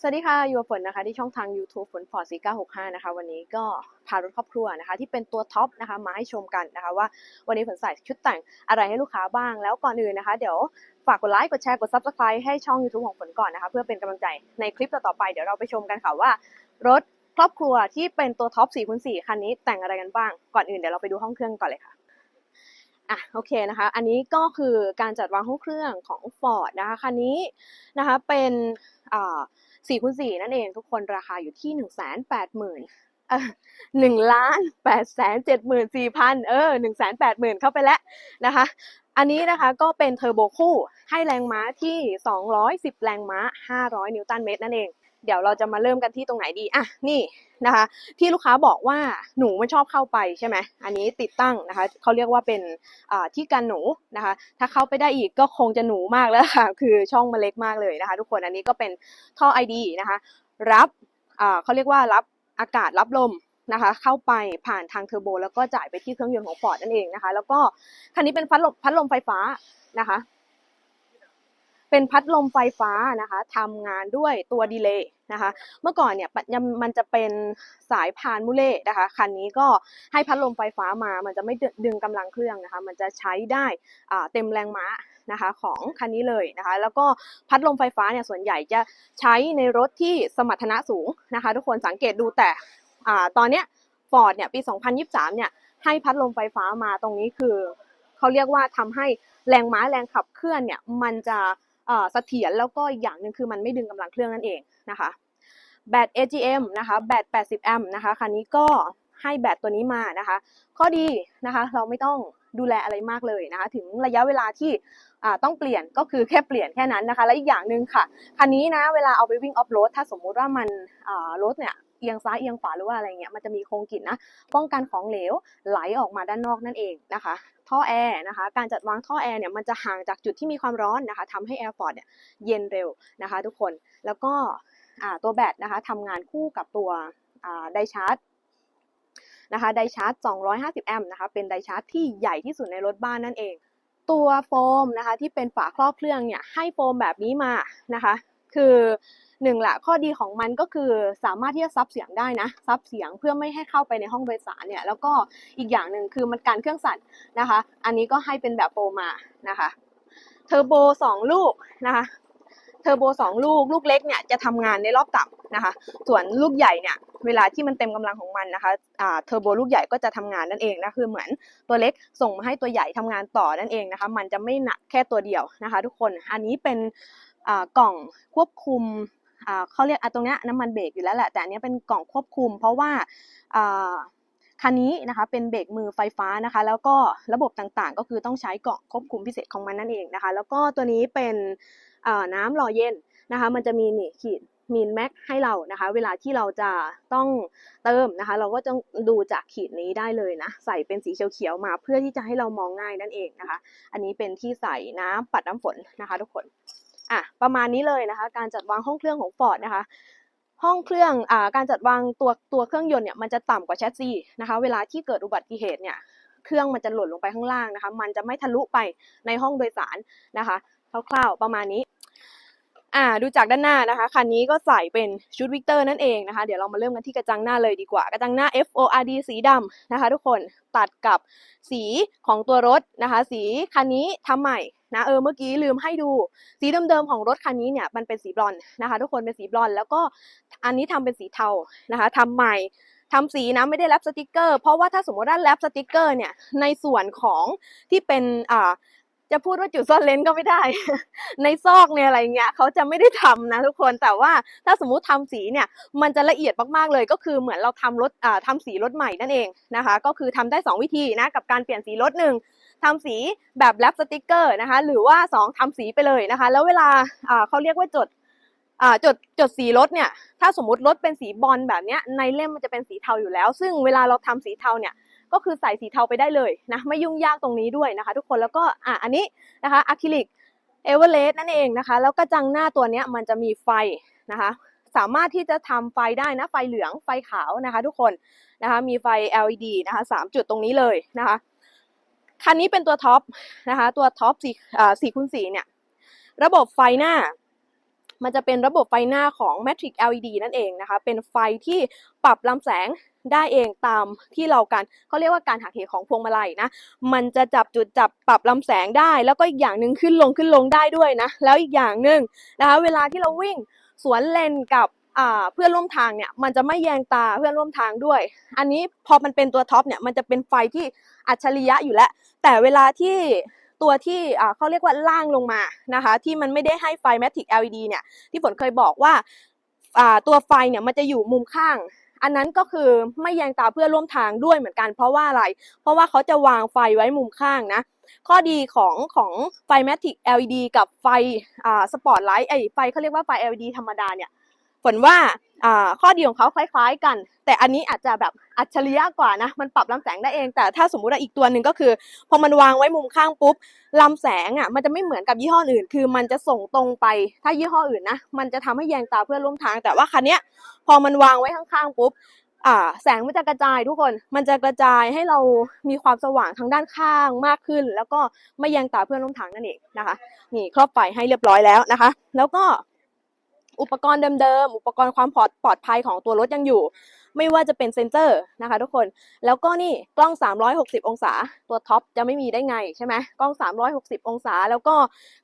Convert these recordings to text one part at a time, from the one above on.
สวัสดีค่ะ อยู่กับฝนนะคะ ที่ช่องทาง YouTube ฝนฟอร์ด4965 นะคะ วันนี้ก็พารถครอบครัวนะคะ ที่เป็นตัวท็อปนะคะมาให้ชมกันนะคะ ว่าวันนี้ฝนใส่ชุดแต่งอะไรให้ลูกค้าบ้าง แล้วก่อนอื่นนะคะ เดี๋ยวฝากกดไลค์กดแชร์กด Subscribe ให้ช่อง YouTube ของฝนก่อนนะคะ เพื่อเป็นกำลังใจในคลิปต่อๆไปเดี๋ยวเราไปชมกันค่ะว่ารถครอบครัวที่เป็นตัวท็อป4คูณ4คันนี้แต่งอะไรกันบ้างก่อนอื่นเดี๋ยวเราไปดูห้องเครื่องก่อนเลยค่ะ อะโอเคนะคะ อันนี้ก็คือการจัดวางห้องเครื่องของ Ford นะคะคันนี้นะคะเป็นอ่าสี่คูณสี่นั่นเองทุกคนราคาอยู่ที่หนึ่งแสนแปดหมื่นหนึ่งล้านแปดแสนเจ็ดหมื่นสี่พันเออหนึ่งแสนแปดหมื่นเข้าไปแล้วนะคะ อันนี้นะคะก็เป็นเทอร์โบคู่ให้แรงม้าที่ 210 แรงม้า 500 นิวตันเมตรนั่นเอง เดี๋ยวเราจะมาเริ่มกันที่ตรงไหนดีอะนี่นะคะ ที่ลูกค้าบอกว่าหนูไม่ชอบเข้าไปใช่ไหมอันนี้ติดตั้งนะคะเขาเรียกว่าเป็นที่กันหนูนะคะ ถ้าเข้าไปได้อีกก็คงจะหนูมากแล้วค่ะคือช่องมันเล็กมากเลยนะคะ ทุกคนอันนี้ก็เป็นท่อ ID นะคะ รับเขาเรียกว่ารับอากาศรับลมนะคะ เข้าไปผ่านทางเทอร์โบ แล้วก็จ่ายไปที่เครื่องยนต์ของฟอร์ดนั่นเองนะคะ แล้วก็คันนี้เป็นพัดลมพัดลมไฟฟ้านะคะ เป็นพัดลมไฟฟ้านะคะทำงานด้วยตัวดีเลย์นะคะ เมื่อก่อนเนี่ยปะยังมันจะเป็นสายพานมูเล่นะคะคันนี้ก็ให้พัดลมไฟฟ้ามา มันจะไม่ดึงกำลังเครื่องนะคะ มันจะใช้ได้เต็มแรงม้านะคะของคันนี้เลยนะคะ แล้วก็พัดลมไฟฟ้าเนี่ยส่วนใหญ่จะใช้ในรถที่สมรรถนะสูงนะคะ ทุกคนสังเกตดูแต่ตอนเนี้ยฟอร์ดเนี่ยปี 2023 เนี่ยให้พัดลมไฟฟ้ามาตรงนี้คือเขาเรียกว่าทำให้แรงม้าแรงขับเคลื่อนเนี่ยมันจะ เอ่อเสถียรแล้วก็อีกอย่างหนึ่งคือมันไม่ดึงกำลังเครื่องนั่นเองนะคะแบต AGM นะคะแบต 80 แอมป์นะคะคันนี้ก็ให้แบตตัวนี้มานะคะ ข้อดีนะคะเราไม่ต้องดูแลอะไรมากเลยนะคะ ถึงระยะเวลาที่ต้องเปลี่ยนก็คือแค่เปลี่ยนแค่นั้นนะคะ และอีกอย่างหนึ่งค่ะ คันนี้นะเวลาเอาไปวิ่งออฟโรดถ้าสมมุติว่ามันรถเนี่ย เอียงซ้ายเอียงขวาหรือว่าอะไรเงี้ยมันจะมีโครงกิจนนะป้องกันของเหลวไหลออกมาด้านนอกนั่นเองนะคะท่อแอร์นะคะการจัดวางท่อแอร์เนี่ยมันจะห่างจากจุดที่มีความร้อนนะคะทำให้แอร์ฟอร์ดเนี่ยเย็นเร็วนะคะทุกคนแล้วก็ตัวแบตนะคะทำงานคู่กับตัวไดชาร์จนะคะไดชาร์จ 250 แอมป์นะคะเป็นไดชาร์จที่ใหญ่ที่สุดในรถบ้านนั่นเอง ตัวโฟมนะคะที่เป็นฝาครอบเครื่องเนี่ยให้โฟมแบบนี้มานะคะ คือ หนึ่งละข้อดีของมันก็คือสามารถที่จะซับเสียงได้นะซับเสียงเพื่อไม่ให้เข้าไปในห้องโดยสารเนี่ยแล้วก็อีกอย่างหนึ่งคือมันการเครื่องสั่นนะคะ อันนี้ก็ให้เป็นแบบโฟมมานะคะเทอร์โบสองลูกนะคะเทอร์โบสองลูก ลูกเล็กเนี่ยจะทำงานในรอบต่ำนะคะ ส่วนลูกใหญ่เนี่ยเวลาที่มันเต็มกำลังของมันนะคะอ่าเทอร์โบลูกใหญ่ก็จะทำงานนั่นเองนะคือเหมือนตัวเล็กส่งมาให้ตัวใหญ่ทำงานต่อนั่นเองนะคะ มันจะไม่หนักแค่ตัวเดียวนะคะ ทุกคนอันนี้เป็นกล่องควบคุม เขาเรียกอตรงนี้น้ำมันเบรกอยู่แล้วแหละแต่อันนี้เป็นกล่องควบคุม เพราะว่าคันนี้นะคะเป็นเบรกมือไฟฟ้านะคะ แล้วก็ระบบต่างๆ ก็คือต้องใช้กล่องควบคุมพิเศษของมันนั่นเองนะคะ แล้วก็ตัวนี้เป็นน้ำหล่อเย็นนะคะ มันจะมีนี่ขีดมีนแม็กให้เรานะคะ เวลาที่เราจะต้องเติมนะคะ เราก็จะดูจากขีดนี้ได้เลยนะ ใส่เป็นสีเขียวๆมาเพื่อที่จะให้เรามองง่ายนั่นเองนะคะ อันนี้เป็นที่ใส่น้ำปัดน้ำฝนนะคะ ทุกคน อะประมาณนี้เลยนะคะ การจัดวางห้องเครื่องของ Ford นะคะ ห้องเครื่องอ่าการจัดวางตัวตัวเครื่องยนต์เนี่ยมันจะต่ำกว่าแชสซีนะคะ เวลาที่เกิดอุบัติเหตุเนี่ยเครื่องมันจะหล่นลงไปข้างล่างนะคะ มันจะไม่ทะลุไปในห้องโดยสารนะคะคร่าวๆประมาณนี้อ่าดูจากด้านหน้านะคะคันนี้ก็ใส่เป็นชุดวิกเตอร์นั่นเองนะคะ เดี๋ยวเรามาเริ่มกันที่กระจังหน้าเลยดีกว่ากระจังหน้า FORD สีดำนะคะ ทุกคนตัดกับสีของตัวรถนะคะ สีคันนี้ทำใหม่ นะเออเมื่อกี้ลืมให้ดูสีเดิมๆของรถคันนี้เนี่ยมันเป็นสีบรอนนะคะ ทุกคนเป็นสีบรอนแล้วก็อันนี้ทำเป็นสีเทานะคะทำใหม่ทำสีนะไม่ได้แรปสติกเกอร์เพราะว่าถ้าสมมติว่าแรปสติกเกอร์เนี่ยในส่วนของที่เป็นอ่าจะพูดว่าจุดซ่อนเลนก็ไม่ได้ ในซอกเนี่ยอะไรเงี้ยเขาจะไม่ได้ทำนะทุกคนแต่ว่าถ้าสมมุติทำสีเนี่ยมันจะละเอียดมากๆเลย ก็คือเหมือนเราทำรถอ่าทำสีรถใหม่นั่นเองนะคะ ก็คือทำได้ 2 วิธีนะกับการเปลี่ยนสีรถหนึ่ง ทำสีแบบแรปสติกเกอร์นะคะ หรือว่า 2ทำสีไปเลยนะคะ แล้วเวลาเขาเรียกว่าจดาจดจดสีรถเนี่ย ถ้าสมมติรถเป็นสีบอลแบบเนี้ยในเล่มมันจะเป็นสีเทาอยู่แล้ว ซึ่งเวลาเราทำสีเทาเนี่ยก็คือใส่สีเทาไปได้เลยนะไม่ยุ่งยากตรงนี้ด้วยนะคะ ทุกคนแล้วก็อะอันนี้นะคะอะคริลิกเอเวอเรสต์นั่นเองนะคะ แล้วกระจังหน้าตัวเนี้ยมันจะมีไฟนะคะ สามารถที่จะทำไฟได้นะไฟเหลืองไฟขาวนะคะ ทุกคนนะคะมีไฟ LED นะคะสามจุดตรงนี้เลยนะคะ คันนี้เป็นตัวท็อปนะคะ ตัวท็อปสี่สี่คูณสี่เนี่ย ระบบไฟหน้า มันจะเป็นระบบไฟหน้าของ Matrix LED นั่นเองนะคะ เป็นไฟที่ปรับลำแสงได้เองตามที่เราการเขาเรียกว่าการหักเหของพวงมาลัยนะ มันจะจับจุดจับปรับลำแสงได้ แล้วก็อีกอย่างหนึ่งขึ้นลงขึ้นลงได้ด้วยนะ แล้วอีกอย่างหนึ่งนะคะ เวลาที่เราวิ่งสวนเลนกับ เพื่อนร่วมทางเนี่ยมันจะไม่แยงตาเพื่อนร่วมทางด้วย อันนี้พอมันเป็นตัวท็อปเนี่ยมันจะเป็นไฟที่อัจฉริยะอยู่แล้ว แต่เวลาที่ตัวที่เขาเรียกว่าล่างลงมานะคะที่มันไม่ได้ให้ไฟ Matrix LED เนี่ยที่ฝนเคยบอกว่าตัวไฟเนี่ยมันจะอยู่มุมข้าง อันนั้นก็คือไม่แยงตาเพื่อร่วมทางด้วยเหมือนกัน เพราะว่าอะไร เพราะว่าเขาจะวางไฟไว้มุมข้างนะข้อดีของของไฟ Matrix LED กับไฟสปอตไลท์ไอไฟเขาเรียกว่าไฟ LED ธรรมดาเนี่ย ฝนว่าข้อดีของเขาคล้ายๆกัน แต่อันนี้อาจจะแบบอัจฉริยะกว่านะ มันปรับลำแสงได้เอง แต่ถ้าสมมุติว่าอีกตัวหนึ่งก็คือ พอมันวางไว้มุมข้างปุ๊บลำแสงอะมันจะไม่เหมือนกับยี่ห้ออื่น คือมันจะส่งตรงไป ถ้ายี่ห้ออื่นนะ มันจะทำให้แยงตาเพื่อนร่วมทาง แต่ว่าคันนี้พอมันวางไว้ข้างๆปุ๊บแสงมันจะกระจายทุกคน มันจะกระจายให้เรามีความสว่างทางด้านข้างมากขึ้น แล้วก็ไม่แยงตาเพื่อนร่วมทางนั่นเองนะคะ นี่ครอบไฟให้เรียบร้อยแล้วนะคะ แล้วก็ อุปกรณ์เดิมๆ อุปกรณ์ความปลอดปลอดภัยของตัวรถยังอยู่ ไม่ว่าจะเป็นเซนเซอร์นะคะทุกคน แล้วก็นี่กล้อง 360 องศา ตัวท็อปจะไม่มีได้ไงใช่ไหมกล้อง 360 องศา แล้วก็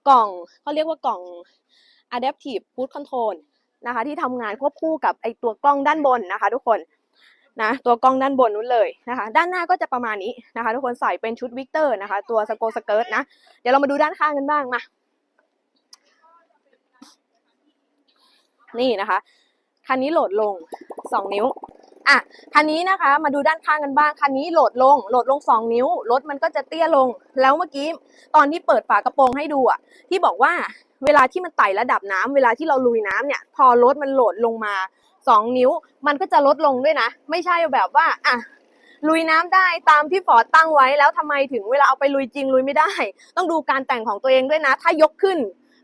กล่องเขาเรียกว่ากล่อง adaptive cruise control นะคะที่ทำงานควบคู่กับไอตัวกล้องด้านบนนะคะ ทุกคนนะตัวกล้องด้านบนนู้นเลยนะคะ ด้านหน้าก็จะประมาณนี้นะคะ ทุกคนใส่เป็นชุดวิกเตอร์นะคะ ตัวสโกสเกิร์ตนะ เดี๋ยวเรามาดูด้านข้างกันบ้างมา นี่นะคะ คันนี้โหลดลง 2 นิ้วอะคันนี้นะคะมาดูด้านข้างกันบ้างคันนี้โหลดลงโหลดลง 2 นิ้วรถมันก็จะเตี้ยลง แล้วเมื่อกี้ตอนที่เปิดฝากระโปรงให้ดูอะที่บอกว่าเวลาที่มันไต่ระดับน้ำเวลาที่เราลุยน้ำเนี่ย พอรถมันโหลดลงมา 2 นิ้ว มันก็จะลดลงด้วยนะ ไม่ใช่แบบว่าอะลุยน้ำได้ตามที่ฟอร์ดตั้งไว้แล้วทำไมถึงเวลาเอาไปลุยจริงลุยไม่ได้ ต้องดูการแต่งของตัวเองด้วยนะ ถ้ายกขึ้น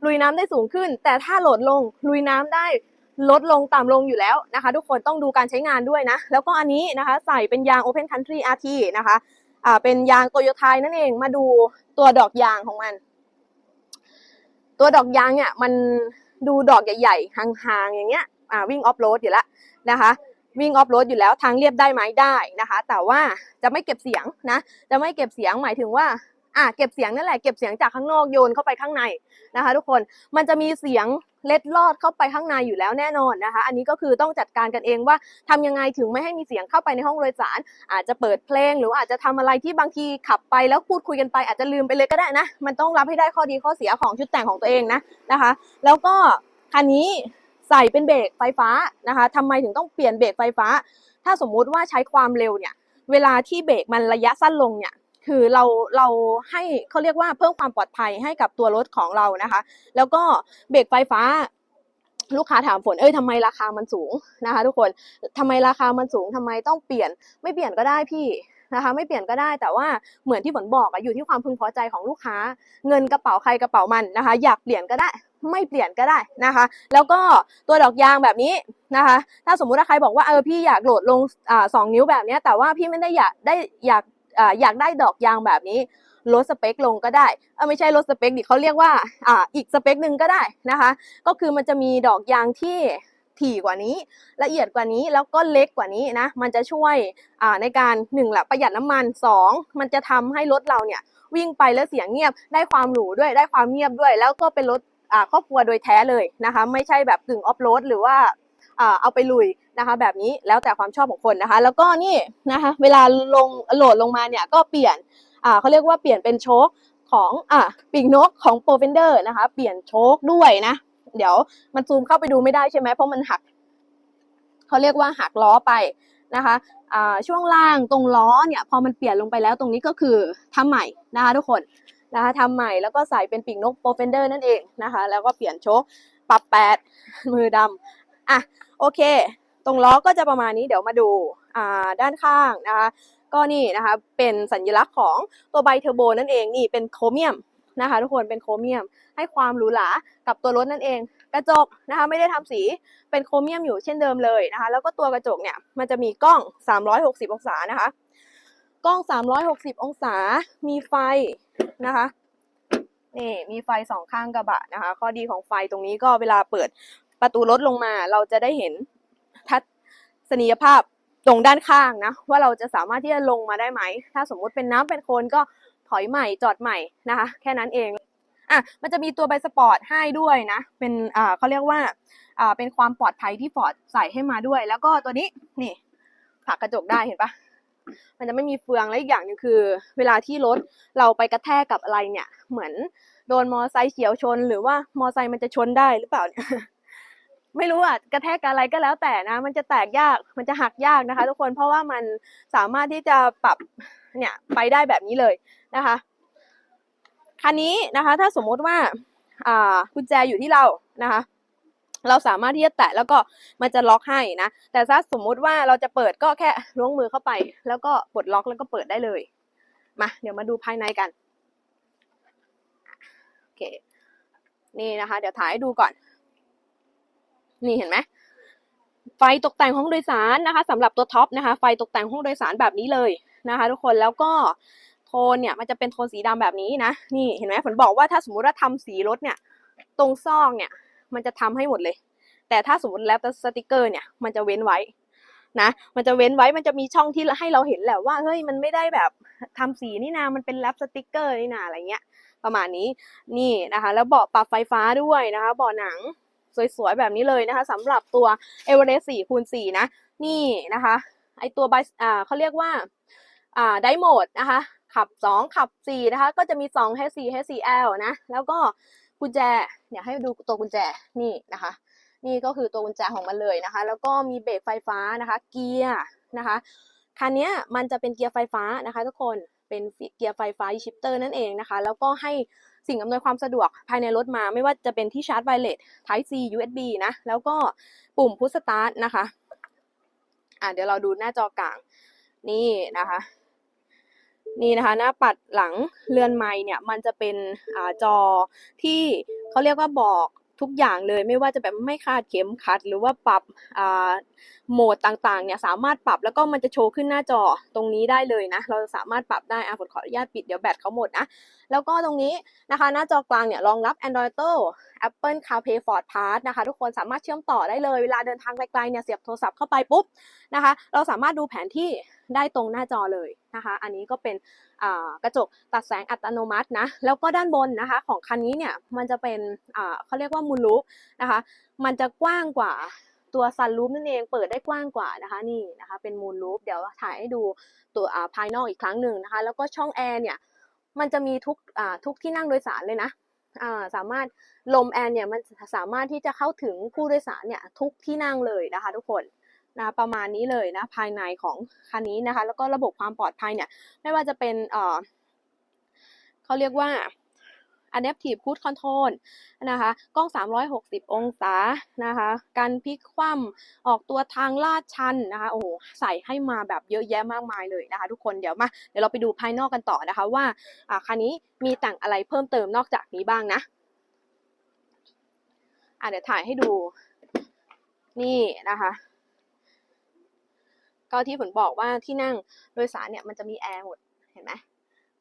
ลุยน้ำได้สูงขึ้น แต่ถ้าโหลดลงลุยน้ำได้ลดลงต่ำลงอยู่แล้วนะคะ ทุกคนต้องดูการใช้งานด้วยนะ แล้วก็อันนี้นะคะใส่เป็นยาง Open Country RT นะคะอ่าเป็นยางโตโยต้นั่นเองมาดูตัวดอกยางของมัน ตัวดอกยางเนี่ยมันดูดอกใหญ่ๆห่างๆอย่างเงี้ยอ่าวิ่งออฟโรดอยู่แล้วนะคะวิ่งออฟโรดอยู่แล้วทางเรียบได้ไหมได้นะคะ แต่ว่าจะไม่เก็บเสียงนะ จะไม่เก็บเสียงหมายถึงว่า อะเก็บเสียงนั่นแหละเก็บเสียงจากข้างนอกโยนเข้าไปข้างในนะคะ ทุกคนมันจะมีเสียงเล็ดลอดเข้าไปข้างในอยู่แล้วแน่นอนนะคะ อันนี้ก็คือต้องจัดการกันเองว่าทำยังไงถึงไม่ให้มีเสียงเข้าไปในห้องโดยสาร อาจจะเปิดเพลง หรืออาจจะทำอะไรที่บางทีขับไปแล้วพูดคุยกันไป อาจจะลืมไปเลยก็ได้นะ มันต้องรับให้ได้ข้อดีข้อเสียของชุดแต่งของตัวเองนะนะคะ แล้วก็คันนี้ใส่เป็นเบรกไฟฟ้านะคะทำไมถึงต้องเปลี่ยนเบรกไฟฟ้า ถ้าสมมุติว่าใช้ความเร็วเนี่ย เวลาที่เบรกมันระยะสั้นลงเนี่ย คือเราเราให้เขาเรียกว่าเพิ่มความปลอดภัยให้กับตัวรถของเรานะคะ แล้วก็เบรกไฟฟ้า ลูกค้าถามฝนเอ้ยทำไมราคามันสูงนะคะ ทุกคนทำไมราคามันสูงทำไมต้องเปลี่ยนไม่เปลี่ยนก็ได้พี่นะคะ ไม่เปลี่ยนก็ได้แต่ว่าเหมือนที่ฝนบอกอะอยู่ที่ความพึงพอใจของลูกค้า เงินกระเป๋าใครกระเป๋ามันนะคะ อยากเปลี่ยนก็ได้ไม่เปลี่ยนก็ได้นะคะ แล้วก็ตัวดอกยางแบบนี้นะคะ ถ้าสมมุติว่าใครบอกว่าเออพี่อยากโหลดลงอ่าสองนิ้วแบบนี้แต่ว่าพี่ไม่ได้อยากได้อยาก อยากได้ดอกยางแบบนี้ลดสเปคลงก็ได้ไม่ใช่ลดสเปคดิเขาเรียกว่าออีกสเปคหนึ่งก็ได้นะคะ ก็คือมันจะมีดอกยางที่ถี่กว่านี้ ละเอียดกว่านี้แล้วก็เล็กกว่านี้นะ มันจะช่วยในการหนึ่งละประหยัดน้ำมันสองมันจะทำให้รถเราเนี่ยวิ่งไปแล้วเสียงเงียบได้ความหรูด้วยได้ความเงียบด้วย แล้วก็เป็นรถครอบครัวโดยแท้เลยนะคะ ไม่ใช่แบบกึ่งออฟโรดหรือว่า เอาไปลุยนะคะ แบบนี้แล้วแต่ความชอบของคนนะคะ แล้วก็นี่นะคะ เวลาลงโหลดลงมาเนี่ยก็เปลี่ยนเขาเรียกว่าเปลี่ยนเป็นโชคของอ่าปีกนกของโปรเฟนเดอร์นะคะ เปลี่ยนโชคด้วยนะ เดี๋ยวมันซูมเข้าไปดูไม่ได้ใช่ไหมเพราะมันหักเขาเรียกว่าหักล้อไปนะคะช่วงล่างตรงล้อเนี่ยพอมันเปลี่ยนลงไปแล้วตรงนี้ก็คือทำใหม่นะคะทุกคนนะคะทำใหม่แล้วก็ใส่เป็นปีกนกโปรเฟนเดอร์นั่นเองนะคะ แล้วก็เปลี่ยนโชคปรับแปดมือดำอะ โอเค ตรงล้อก็จะประมาณนี้เดี๋ยวมาดูาด้านข้างนะคะก็นี่นะคะเป็นสัญลักษณ์ของตัวไบเทอร์โบนั่นเองนี่เป็นโครเมียมนะคะทุกคนเป็นโครเมียมให้ความหรูหรากับตัวรถนั่นเอง กระจกนะคะไม่ได้ทำสีเป็นโครเมียมอยู่เช่นเดิมเลยนะคะแล้วก็ตัวกระจกเนี่ยมันจะมีกล้อง 360 องศานะคะ กล้อง 360 องศามีไฟนะคะนี่มีไฟสองข้างกระบะนะคะ ข้อดีของไฟตรงนี้ก็เวลาเปิด ประตูรถลงมาเราจะได้เห็นทัศนียภาพตรงด้านข้างนะ ว่าเราจะสามารถที่จะลงมาได้ไหม ถ้าสมมุติเป็นน้ำเป็นโคลนก็ถอยใหม่จอดใหม่นะคะ แค่นั้นเองอะมันจะมีตัวใบสปอร์ตให้ด้วยนะ เป็นอ่าเขาเรียกว่าอ่าเป็นความปลอดภัยที่ฟอร์ดใส่ให้มาด้วย แล้วก็ตัวนี้นี่ผักกระจกได้เห็นปะมันจะไม่มีเฟืองและอีกอย่างหนึ่งคือ เวลาที่รถเราไปกระแทกกับอะไรเนี่ย เหมือนโดนมอไซค์เฉียวชน หรือว่ามอไซค์มันจะชนได้หรือเปล่าเนี่ย ไม่รู้อะกระแทกอะไรก็แล้วแต่นะ มันจะแตกยากมันจะหักยากนะคะ ทุกคนเพราะว่ามันสามารถที่จะปรับเนี่ยไปได้แบบนี้เลยนะคะคันนี้นะคะ ถ้าสมมติว่าอ่ากุญแจอยู่ที่เรานะคะ เราสามารถที่จะแตะแล้วก็มันจะล็อกให้นะ แต่ถ้าสมมุติว่าเราจะเปิดก็แค่ล้วงมือเข้าไป แล้วก็ปลดล็อกแล้วก็เปิดได้เลยมาเดี๋ยวมาดูภายในกันโอเคนี่นะคะ เดี๋ยวถ่ายให้ดูก่อน นี่เห็นไหมไฟตกแต่งห้องโดยสารนะคะสำหรับตัวท็อปนะคะ ไฟตกแต่งห้องโดยสารแบบนี้เลยนะคะ ทุกคนแล้วก็โทนเนี่ยมันจะเป็นโทนสีดำแบบนี้นะนี่เห็นไหมฝนบอกว่าถ้าสมมุติว่าทำสีรถเนี่ย ตรงซอกเนี่ย มันจะทำให้หมดเลย แต่ถ้าสมมติแล้วแต่สติกเกอร์เนี่ยมันจะเว้นไว้นะมันจะเว้นไว้มันจะมีช่องที่ให้เราเห็นแหละว่าเฮ้ยมันไม่ได้แบบทำสีนี่นามันเป็นแรปสติกเกอร์นี่นาอะไรเงี้ย ประมาณนี้นี่นะคะ แล้วเบาะปรับไฟฟ้าด้วยนะคะเบาะหนัง สวยๆ แบบนี้เลยนะคะสำหรับตัว e v e r e s t 4คูณ4นะ นี่นะคะ ไอตัวไบอ่าเขาเรียกว่าอ่าไดโหมดนะคะ ขับ 2 ขับ 4 นะคะ ก็จะมี 2 H4 H4L นะ แล้วก็กุญแจ เนี่ยให้ดูตัวกุญแจ นี่นะคะ นี่ก็คือตัวกุญแจของมันเลยนะคะ แล้วก็มีเบรกไฟฟ้านะคะ เกียร์นะคะคันนี้มันจะเป็นเกียร์ไฟฟ้านะคะ ทุกคน เป็นเกียร์ไฟฟ้าชิปเตอร์นั่นเองนะคะ แล้วก็ให้ สิ่งอำนวยความสะดวกภายในรถมา ไม่ว่าจะเป็นที่ชาร์จไวเลส Type C USB นะ แล้วก็ปุ่มพุชสตาร์ทนะคะ อะเดี๋ยวเราดูหน้าจอกลาง นี่นะคะนี่นะคะหน้าปัดหลังเรือนไม้เนี่ยมันจะเป็นอ่าจอที่เขาเรียกว่าบอก ทุกอย่างเลยไม่ว่าจะแบบไม่คาดเข็มขัด หรือว่าปรับโหมดต่างๆเนี่ยสามารถปรับแล้วก็มันจะโชว์ขึ้นหน้าจอตรงนี้ได้เลยนะ เราสามารถปรับได้อะผมขออนุญาตปิดเดี๋ยวแบตเขาหมดนะ แล้วก็ตรงนี้นะคะหน้าจอกลางเนี่ยรองรับ Android Auto Apple CarPlay Ford Pass นะคะ ทุกคนสามารถเชื่อมต่อได้เลย เวลาเดินทางไกลๆเนี่ยเสียบโทรศัพท์เข้าไปปุ๊บนะคะ เราสามารถดูแผนที่ ได้ตรงหน้าจอเลยนะคะ อันนี้ก็เป็นกระจกตัดแสงอัตโนมัตินะ แล้วก็ด้านบนนะคะ ของคันนี้เนี่ยมันจะเป็นเขาเรียกว่ามูลลูปนะคะ มันจะกว้างกว่าตัวซันรูปนั่นเองเปิดได้กว้างกว่านะคะนี่นะคะเป็นมูลลูปเดี๋ยวถ่ายให้ดูตัวภายนอกอีกครั้งหนึ่งนะคะ แล้วก็ช่องแอร์เนี่ยมันจะมีทุกทุกที่นั่งโดยสารเลยนะาสามารถลมแอร์เนี่ยมันสามารถที่จะเข้าถึงผู้โดยสารเนี่ยทุกที่นั่งเลยนะคะ ทุกคน นะประมาณนี้เลยนะภายในของคันนี้นะคะ แล้วก็ระบบความปลอดภัยเนี่ยไม่ว่าจะเป็นเออเขาเรียกว่า adaptive cruise control นะคะกล้อง 360 องศานะคะการพลิกคว่ำออกตัวทางลาดชันนะคะโอ้โหใส่ให้มาแบบเยอะแยะมากมายเลยนะคะทุกคนเดี๋ยวมาเดี๋ยวเราไปดูภายนอกกันต่อนะคะว่าอ่าคันนี้มีแต่งอะไรเพิ่มเติมนอกจากนี้บ้างนะอะเดี๋ยวถ่ายให้ดูนี่นะคะ ก็ที่ผมบอกว่าที่นั่งโดยสารเนี่ยมันจะมีแอร์หมดเห็นไหม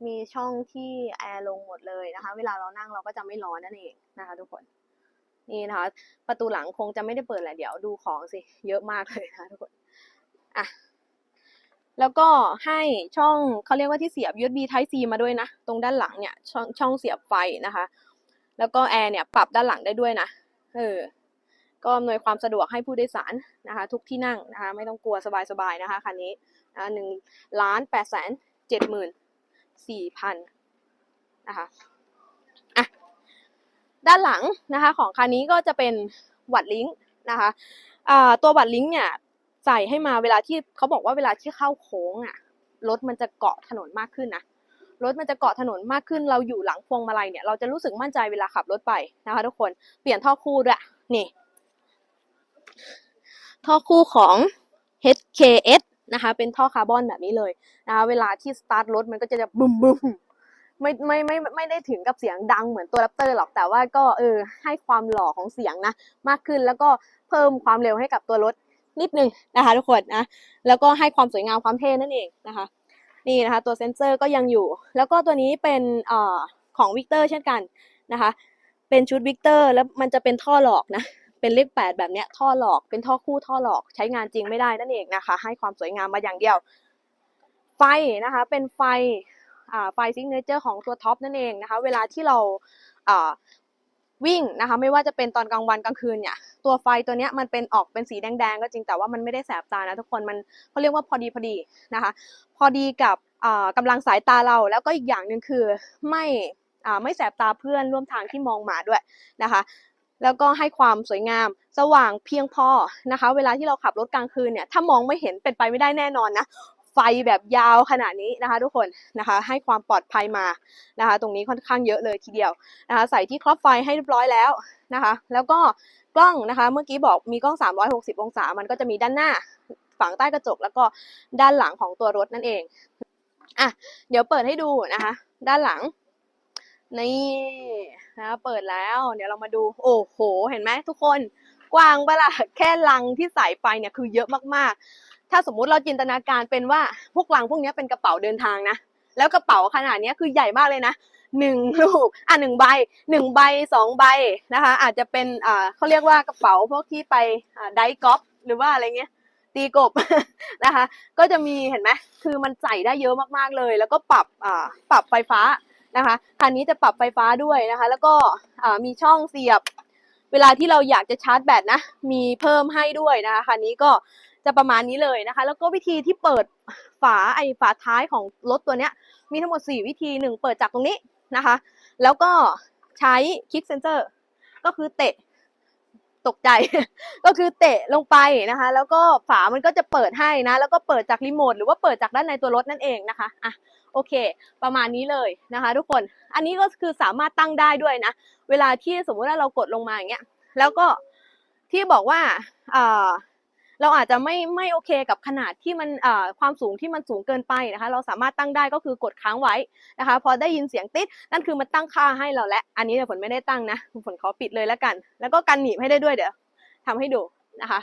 มีช่องที่แอร์ลงหมดเลยนะคะ เวลาเรานั่งเราก็จะไม่ร้อนนั่นเองนะคะทุกคนนี่นะคะประตูหลังคงจะไม่ได้เปิดแหละเดี๋ยวดูของสิเยอะมากเลยนะคะทุกคนอะแล้วก็ให้ช่องเขาเรียกว่าที่เสียบ USB Type C มาด้วยนะ ตรงด้านหลังเนี่ยช่องช่องเสียบไฟนะคะ แล้วก็แอร์เนี่ยปรับด้านหลังได้ด้วยนะเออ ก็อำนวยความสะดวกให้ผู้โดยสารนะคะทุกที่นั่งนะคะไม่ต้องกลัวสบายๆนะคะคันนี้หนึ่งล้านแปดแสนเจ็ดหมื่นสี่พันนะคะอะด้านหลังนะคะของคันนี้ก็จะเป็นวัดลิงก์นะคะอ่าตัววัดลิงก์เนี่ยใส่ให้มาเวลาที่เขาบอกว่าเวลาที่เข้าโค้งอะรถมันจะเกาะถนนมากขึ้นนะรถมันจะเกาะถนนมากขึ้น เราอยู่หลังพวงมาลัยเนี่ยเราจะรู้สึกมั่นใจเวลาขับรถไปนะคะ ทุกคนเปลี่ยนท่อคู่ด้วยนี่ ท่อคู่ของ HKS นะคะ เป็นท่อคาร์บอนแบบนี้เลยนะคะเวลาที่สตาร์ทรถมันก็จะบึมบึมไม่ไม่ไม่ไม่ไม่ได้ถึงกับเสียงดังเหมือนตัวแรปเตอร์หรอกแต่ว่าก็เออให้ความหล่อของเสียงนะมากขึ้นแล้วก็เพิ่มความเร็วให้กับตัวรถนิดนึงนะคะทุกคนนะแล้วก็ให้ความสวยงามความเท่นั่นเองนะคะนี่นะคะตัวเซนเซอร์ก็ยังอยู่ แล้วก็ตัวนี้เป็นเอ่อของวิกเตอร์เช่นกันนะคะเป็นชุดวิกเตอร์แล้วมันจะเป็นท่อหลอกนะ เป็นเลขแปดแบบเนี้ยท่อหลอกเป็นท่อคู่ท่อหลอกใช้งานจริงไม่ได้นั่นเองนะคะ ให้ความสวยงามมาอย่างเดียว ไฟนะคะ เป็นไฟอ่าไฟซิกเนเจอร์ของตัวท็อปนั่นเองนะคะ เวลาที่เราอ่าวิ่งนะคะไม่ว่าจะเป็นตอนกลางวันกลางคืนเนี่ยตัวไฟตัวเนี้ยมันเป็นออกเป็นสีแดงๆก็จริงแต่ว่ามันไม่ได้แสบตานะทุกคนมันเขาเรียกว่าพอดีพอดีนะคะ พอดีกับอ่ากำลังสายตาเราแล้วก็อีกอย่างหนึ่งคือไม่อ่าไม่แสบตาเพื่อนร่วมทางที่มองมาด้วยนะคะ แล้วก็ให้ความสวยงาม สว่างเพียงพอนะคะ เวลาที่เราขับรถกลางคืนเนี่ยถ้ามองไม่เห็นเป็นไปไม่ได้แน่นอนนะไฟแบบยาวขนาดนี้นะคะ ทุกคนนะคะให้ความปลอดภัยมานะคะ ตรงนี้ค่อนข้างเยอะเลยทีเดียวนะคะใส่ที่ครอบไฟให้เรียบร้อยแล้วนะคะ แล้วก็กล้องนะคะ เมื่อกี้บอกมีกล้อง 360 องศา มันก็จะมีด้านหน้าฝั่งใต้กระจก แล้วก็ด้านหลังของตัวรถนั่นเองอะเดี๋ยวเปิดให้ดูนะคะ ด้านหลัง นี่นะคะเปิดแล้ว เดี๋ยวเรามาดู โอ้โห เห็นไหมทุกคน กว้างเปล่ะแค่ลังที่ใส่ไปเนี่ยคือเยอะมากๆ ถ้าสมมุติเราจินตนาการเป็นว่าพวกลังพวกนี้เป็นกระเป๋าเดินทางนะ แล้วกระเป๋าขนาดนี้คือใหญ่มากเลยนะหนึ่งลูกอะหนึ่งใบหนึ่งใบสองใบนะคะ อาจจะเป็นอ่าเขาเรียกว่ากระเป๋าพวกที่ไปอ่าไดกอล์ฟหรือว่าอะไรเงี้ยตีกบนะคะ ก็จะมีเห็นไหมคือมันใส่ได้เยอะมากๆเลย แล้วก็ปรับอ่าปรับไฟฟ้า นะคะคันนี้จะปรับไฟฟ้าด้วยนะคะ แล้วก็มีช่องเสียบ เวลาที่เราอยากจะชาร์จแบตนะ มีเพิ่มให้ด้วยนะคะคันนี้ก็จะประมาณนี้เลยนะคะ แล้วก็วิธีที่เปิดฝาไอฝาท้ายของรถตัวเนี้ย มีทั้งหมด 4 วิธีหนึ่งเปิดจากตรงนี้นะคะ แล้วก็ใช้คลิกเซนเซอร์ก็คือเตะ ตกใจ ก็คือเตะลงไปนะคะ แล้วก็ฝามันก็จะเปิดให้นะ แล้วก็เปิดจากรีโมทหรือว่าเปิดจากด้านในตัวรถนั่นเองนะคะอะโอเค ประมาณนี้เลยนะคะ ทุกคนอันนี้ก็คือสามารถตั้งได้ด้วยนะ เวลาที่สมมุติว่าเรากดลงมาอย่างเงี้ยแล้วก็ที่บอกว่าเอ่อ เราอาจจะไม่ไม่โอเคกับขนาดที่มันความสูงที่มันสูงเกินไปนะคะ เราสามารถตั้งได้ก็คือกดค้างไว้นะคะ พอได้ยินเสียงติดนั่นคือมันตั้งค่าให้เราแล้วอันนี้เดี๋ยวฝนไม่ได้ตั้งนะฝนขอปิดเลยแล้วกัน แล้วก็กันหนีบให้ได้ด้วยเดี๋ยวทำให้ดูนะคะ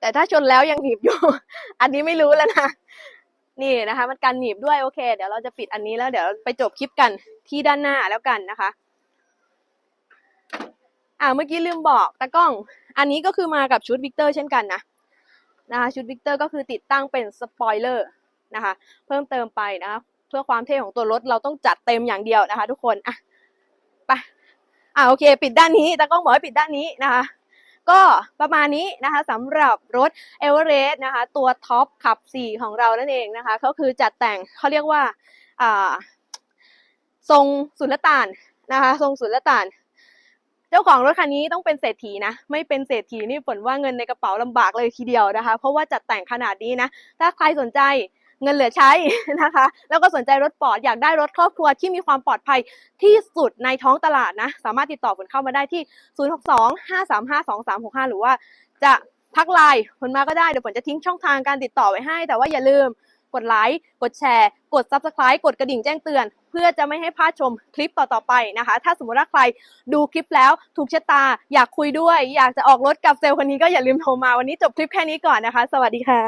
แต่ถ้าชนแล้วยังหนีบอยู่ อันนี้ไม่รู้แล้วนะนี่นะคะ มันกันหนีบด้วยโอเค เดี๋ยวเราจะปิดอันนี้แล้วเดี๋ยวไปจบคลิปกันที่ด้านหน้าแล้วกันนะคะ อ่าเมื่อกี้ลืมบอกตากล้อง อันนี้ก็คือมากับชุดวิกเตอร์เช่นกันนะนะคะชุดวิกเตอร์ก็คือติดตั้งเป็นสปอยเลอร์นะคะเพิ่มเติมไปนะคะเพื่อความเท่ของตัวรถเราต้องจัดเต็มอย่างเดียวนะคะ ทุกคนอะไปอ่าโอเค ปิดด้านนี้ตากล้องบอกให้ปิดด้านนี้นะคะก็ประมาณนี้นะคะสำหรับรถเอเวอเรสต์นะคะตัวท็อปขับ 4 ของเรานั่นเองนะคะก็คือจัดแต่งเขาเรียกว่าทรงสุลต่านนะคะทรงสุลต่าน เจ้าของรถคันนี้ต้องเป็นเศรษฐีนะ ไม่เป็นเศรษฐีนี่ฝนว่าเงินในกระเป๋าลำบากเลยทีเดียวนะคะ เพราะว่าจัดแต่งขนาดนี้นะ ถ้าใครสนใจเงินเหลือใช้นะคะ แล้วก็สนใจรถปอร์ดอยากได้รถครอบครัวที่มีความปลอดภัยที่สุดในท้องตลาดนะ สามารถติดต่อฝนเข้ามาได้ที่ 062-535-2365 หรือว่าจะทักไลน์ฝนมาก็ได้ เดี๋ยวฝนจะทิ้งช่องทางการติดต่อไว้ให้ แต่ว่าอย่าลืม กดไลค์ กดแชร์ กด Subscribe กดกระดิ่งแจ้งเตือน เพื่อจะไม่ให้พลาดชมคลิปต่อๆไปนะคะ ถ้าสมมติว่าใครดูคลิปแล้วถูกชะตา อยากคุยด้วย อยากจะออกรถกับเซลล์คนนี้ก็อย่าลืมโทรมาวันนี้จบคลิปแค่นี้ก่อนนะคะ สวัสดีค่ะ